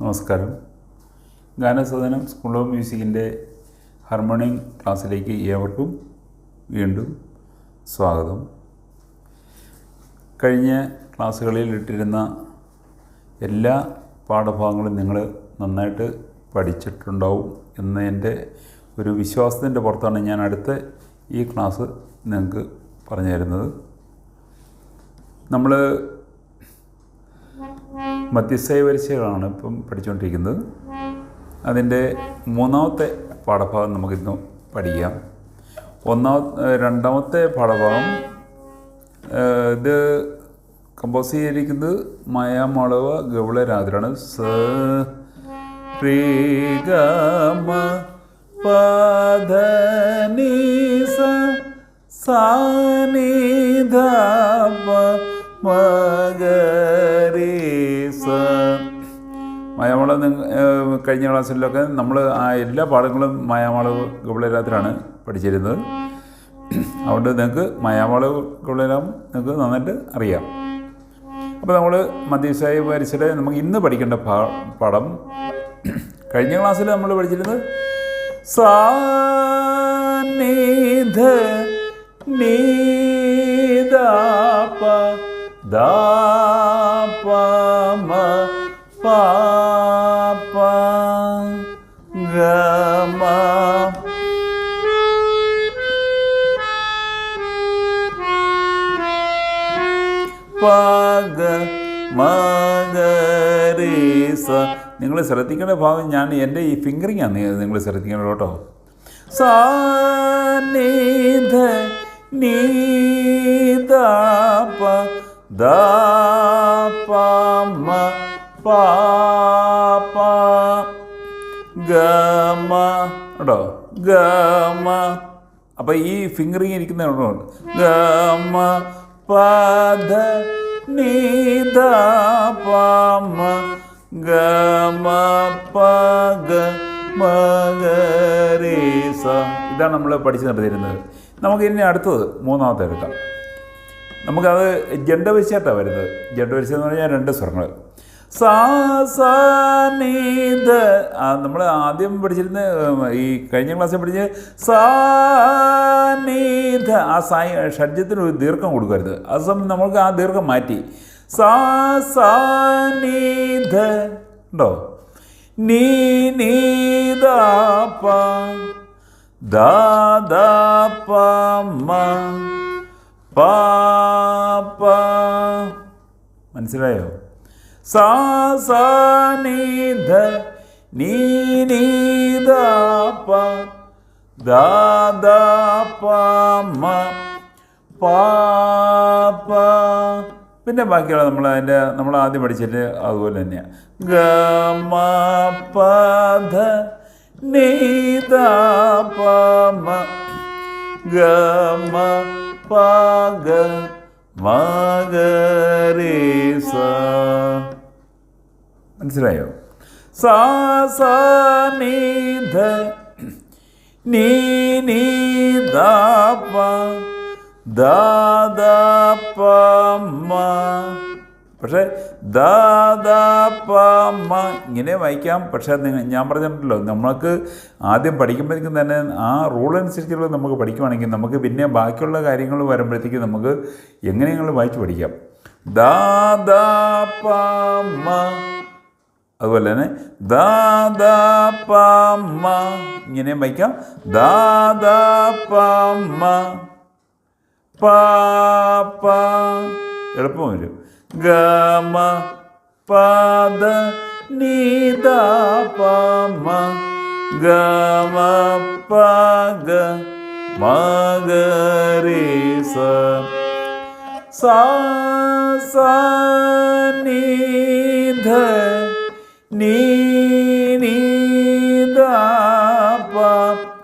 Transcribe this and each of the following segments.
നമസ്കാരം. ഗാനസദനം school of മ്യൂസിക്കിന്റെ harmonium ക്ലാസ്സിലേക്ക് ഏവർക്കും വീണ്ടും സ്വാഗതം. കഴിഞ്ഞ ക്ലാസ്സുകളിൽ ഇട്ടിരുന്ന എല്ലാ പാഠഭാഗങ്ങളും നിങ്ങൾ നന്നായിട്ട് പഠിച്ചിട്ടുണ്ടാവും എന്ന എന്റെ ഒരു വിശ്വാസത്തിന്റെ പുറത്താണ് ഞാൻ അടുത്ത ഈ ക്ലാസ് നിങ്ങൾക്ക് പറഞ്ഞു തരുന്നത്. നമ്മൾ മധ്യസ്ഥയ പരിശീലനമാണ് ഇപ്പം പഠിച്ചുകൊണ്ടിരിക്കുന്നത്. അതിന്റെ മൂന്നാമത്തെ പാഠഭാഗം നമുക്കിന്ന് പഠിക്കാം. ഒന്നാമത്തെ രണ്ടാമത്തെ പാഠഭാഗം ഇത് കമ്പോസ് ചെയ്തിരിക്കുന്നത് മായാമളവ ഗൗളരാതിരാണ് സ രാത്രിയാണ് ഗ മ പ ധ നി സ മായാമള കഴിഞ്ഞ ക്ലാസ്സിലൊക്കെ നമ്മൾ ആ എല്ലാ പാഠങ്ങളും മായാമള ഗൗളരാത്തിലാണ് പഠിച്ചിരുന്നത്. അതുകൊണ്ട് നിങ്ങൾക്ക് മായാമള ഗൗളരാം നിങ്ങൾക്ക് നന്നായിട്ട് അറിയാം. അപ്പോൾ നമ്മൾ മധ്യസായി പരിസര നമുക്ക് ഇന്ന് പഠിക്കേണ്ട പാ- പാഠം. കഴിഞ്ഞ ക്ലാസ്സിൽ നമ്മൾ പഠിച്ചിരുന്നത് സാ നീ ധ നീ ദാ പ പ പ മഗരീസ നിങ്ങൾ ശ്രദ്ധിക്കേണ്ട ഭാഗം ഞാൻ എന്റെ ഈ ഫിംഗറിങ് ആണ്. നിങ്ങൾ ശ്രദ്ധിക്കണം കേട്ടോ. സാനിധ നീത പ ദ മ പ പ ഗമ ഗമ. അപ്പോൾ ഈ ഫിംഗറിങ് ഇരിക്കുന്ന പദ ഗമ പഗ മഗരീസ ഇതാണ് നമ്മൾ പഠിച്ചു നടത്തിയിരുന്നത് നമുക്ക് ഇനി അടുത്തത് മൂന്നാമത്തെ എടുക്കാം നമുക്കത് ജണ്ടവശ്യത്താണ് വരുന്നത്. ജണ്ടവശ്യം എന്ന് പറഞ്ഞാൽ രണ്ട് സ്വരങ്ങൾ. സാ സാ നീ ധ നമ്മൾ ആദ്യം പഠിച്ചിരുന്ന ഈ കഴിഞ്ഞ ക്ലാസ്സിൽ പഠിച്ച് സാനീത. ആ സായി ഷഡ്ജത്തിന് ഒരു ദീർഘം കൊടുക്കരുത്. അത് സമയം നമ്മൾക്ക് ആ ദീർഘം മാറ്റി. സാ സാ നീ ധ ഉണ്ടോ? നീ നീ ദാ പ ദാ ദാ പ മ പാപ്പ. മനസ്സിലായോ? സാ സ നീധ നീ പ പ മ പിന്നെ ബാക്കിയുള്ള നമ്മൾ അതിന്റെ നമ്മൾ ആദ്യം പഠിച്ചിട്ട് അതുപോലെ തന്നെയാണ് ഗ മ പ ധ നീ ദ പ മ ഗ രേ മഗരീസ. മനസ്സിലായോ? സാ സാ പക്ഷേ ദാ ദാ പ മ ഇങ്ങനെ വായിക്കാം. പക്ഷേ നിങ്ങൾ ഞാൻ പറഞ്ഞിട്ടുണ്ടല്ലോ നമ്മൾക്ക് ആദ്യം പഠിക്കുമ്പോഴേക്കും തന്നെ ആ റൂൾ അനുസരിച്ചുള്ള നമുക്ക് പഠിക്കുവാണെങ്കിൽ നമുക്ക് പിന്നെ ബാക്കിയുള്ള കാര്യങ്ങൾ വരുമ്പോഴത്തേക്ക് നമുക്ക് എങ്ങനെയെങ്കിലും വായിച്ച് പഠിക്കാം. ദാ ദാ പ മ. അതുപോലെ തന്നെ ദാദാപ്പമ്മ ഇങ്ങനെ വായിക്കാം. ദാ ദാ പ പാപ്പ എളുപ്പം വരും. ഗമ പദ നീത പമ ഗമ പഗ മഗരീസ സാ. സാ പ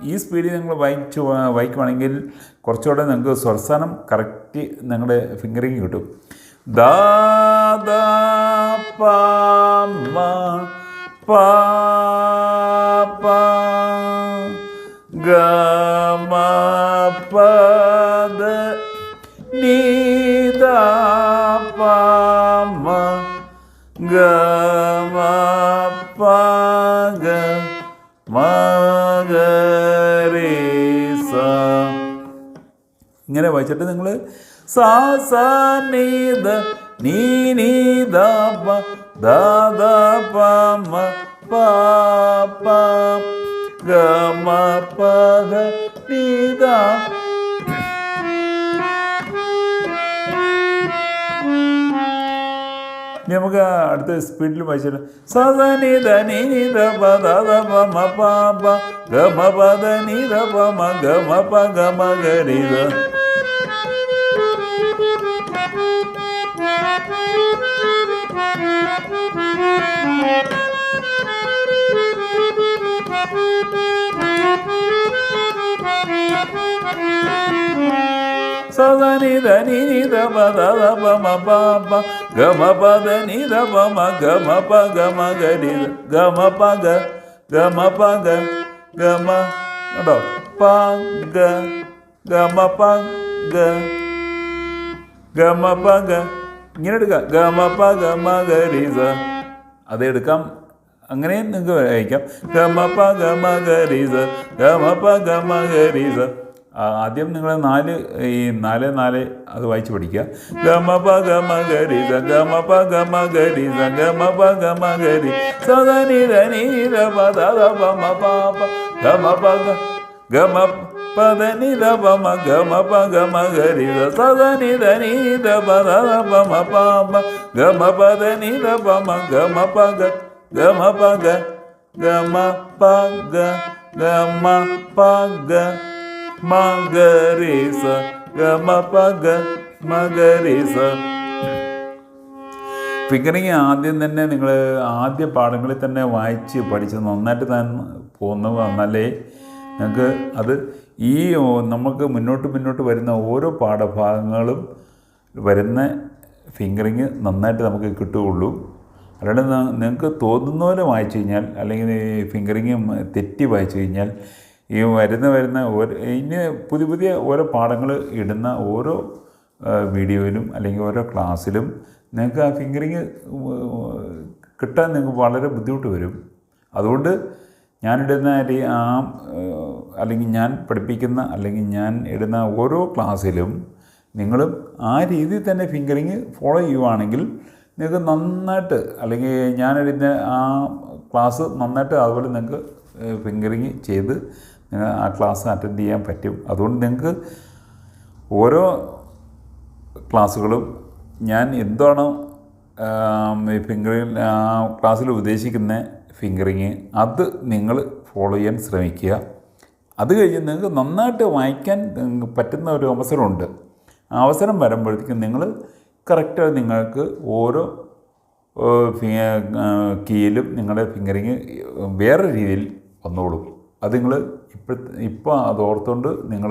ഈ സ്പീഡിൽ നിങ്ങൾ വായിച്ചു വായിക്കുവാണെങ്കിൽ കുറച്ചുകൂടെ നിങ്ങൾക്ക് സ്വരസ്ഥാനം കറക്റ്റ് നിങ്ങളുടെ ഫിംഗറിങ് കിട്ടും. ദാ പ പാ പ ഇങ്ങനെ വായിച്ചിട്ട് നിങ്ങൾ സാ സാ നീ ദ നീ നീ ദ പ ദ നമുക്ക് അടുത്ത സ്പീഡിൽ വായിച്ചാലോ സദനി ധനി നിത പദ പമ മ പ പ ഗ മ പ ദ പ മ പ ഗ മ രി ദ സദ നീ ദ നീ നീ ദ പ ദ ദ പ മ പ പ ഗ മ പ ദ നീ ദ പ മ ഗ മ പ ഗ മ ഗ രി ദ ഗ മ പ ഗ ഗ മ പ ഗ ഗ മ കേട്ടോ പ ഗ ഗ മ പ ഗ ഗ മ പ ഗ ഇങ്ങനെ എടുക്കാം. ഗ മ പ ഗ മ ഗ രി സ അത് എടുക്കാം. അങ്ങനെ നിങ്ങൾക്ക് വായിക്കാം ഗ മ പ ഗ മ ഗ ആദ്യം നിങ്ങൾ നാല് ഈ നാല് നാല് അത് വായിച്ച് പഠിക്കുക. ഗമ പ ഗമ ഗരി സ ഗമ പ ഗമ ഗരി സ ഗമ പ ഗമ ഗരി സദനി ര നി ര പ ദ ദ പ മ പ പ ഗമ പ ഗ ഗമ പ ദ നി ര പ മ ഗമ പ ഗമ ഗരി സ സദ നി ര നി പ ദ ദ പ മ പ പ ഗമ പ ദ നി ര പ മ ഗമ പ ഗ ഗമ പ ഗ ഗമ പ ഗ ഗമ പ ഗ മകരീസ ഗമപഗ മകരേസ ഫിഗറിങ് ആദ്യം തന്നെ നിങ്ങൾ ആദ്യ പാഠങ്ങളിൽ തന്നെ വായിച്ച് പഠിച്ച് നന്നായിട്ട് താൻ പോകുന്ന വന്നാലേ നിങ്ങൾക്ക് അത് ഈ നമുക്ക് മുന്നോട്ട് മുന്നോട്ട് വരുന്ന ഓരോ പാഠഭാഗങ്ങളും വരുന്ന ഫിംഗറിങ് നന്നായിട്ട് നമുക്ക് കിട്ടുകയുള്ളൂ. അല്ലാണ്ട് നിങ്ങൾക്ക് തോന്നുന്ന പോലെ വായിച്ചു കഴിഞ്ഞാൽ അല്ലെങ്കിൽ ഫിംഗറിങ് തെറ്റി വായിച്ചു കഴിഞ്ഞാൽ ഈ വരുന്ന വരുന്ന ഇനി പുതിയ പുതിയ ഓരോ പാഠങ്ങൾ ഇടുന്ന ഓരോ വീഡിയോയിലും അല്ലെങ്കിൽ ഓരോ ക്ലാസ്സിലും നിങ്ങൾക്ക് ആ ഫിംഗറിങ് കിട്ടാൻ നിങ്ങൾക്ക് വളരെ ബുദ്ധിമുട്ട് വരും. അതുകൊണ്ട് ഞാനിടുന്ന ആ അല്ലെങ്കിൽ ഞാൻ പഠിപ്പിക്കുന്ന അല്ലെങ്കിൽ ഞാൻ ഇടുന്ന ഓരോ ക്ലാസ്സിലും നിങ്ങളും ആ രീതിയിൽ തന്നെ ഫിംഗറിങ് ഫോളോ ചെയ്യുവാണെങ്കിൽ നിങ്ങൾക്ക് നന്നായിട്ട് അല്ലെങ്കിൽ ഞാനിടുന്ന ആ ക്ലാസ് നന്നായിട്ട് അതുപോലെ നിങ്ങൾക്ക് ഫിംഗറിങ് ചെയ്ത് ആ ക്ലാസ് അറ്റൻഡ് ചെയ്യാൻ പറ്റും. അതുകൊണ്ട് നിങ്ങൾക്ക് ഓരോ ക്ലാസ്സുകളും ഞാൻ എന്താണോ ഫിംഗറിങ് ക്ലാസ്സിൽ ഉദ്ദേശിക്കുന്ന ഫിംഗറിങ് അത് നിങ്ങൾ ഫോളോ ചെയ്യാൻ ശ്രമിക്കുക. അത് കഴിഞ്ഞ് നിങ്ങൾക്ക് നന്നായിട്ട് വായിക്കാൻ പറ്റുന്ന ഒരു അവസരമുണ്ട്. അവസരം വരുമ്പോഴത്തേക്കും നിങ്ങൾ കറക്റ്റായി നിങ്ങൾക്ക് ഓരോ കീയിലും നിങ്ങളുടെ ഫിംഗറിങ് വേറെ രീതിയിൽ വന്നോളും. അത് നിങ്ങൾ ഇപ്പോഴത്തെ ഇപ്പോൾ അത് ഓർത്തുകൊണ്ട് നിങ്ങൾ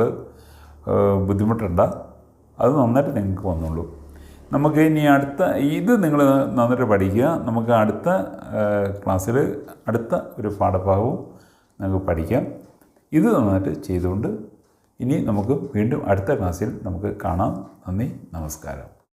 ബുദ്ധിമുട്ടണ്ട. അത് നന്നായിട്ട് നിങ്ങൾക്ക് വന്നുള്ളൂ നമുക്ക് ഇനി അടുത്ത ഇത് നിങ്ങൾ നന്നായിട്ട് പഠിക്കുക. നമുക്ക് അടുത്ത ക്ലാസ്സിൽ അടുത്ത ഒരു പാഠഭാഗവും നമുക്ക് പഠിക്കാം. ഇത് നന്നായിട്ട് ചെയ്തുകൊണ്ട് ഇനി നമുക്ക് വീണ്ടും അടുത്ത ക്ലാസ്സിൽ നമുക്ക് കാണാം. നന്ദി നമസ്കാരം.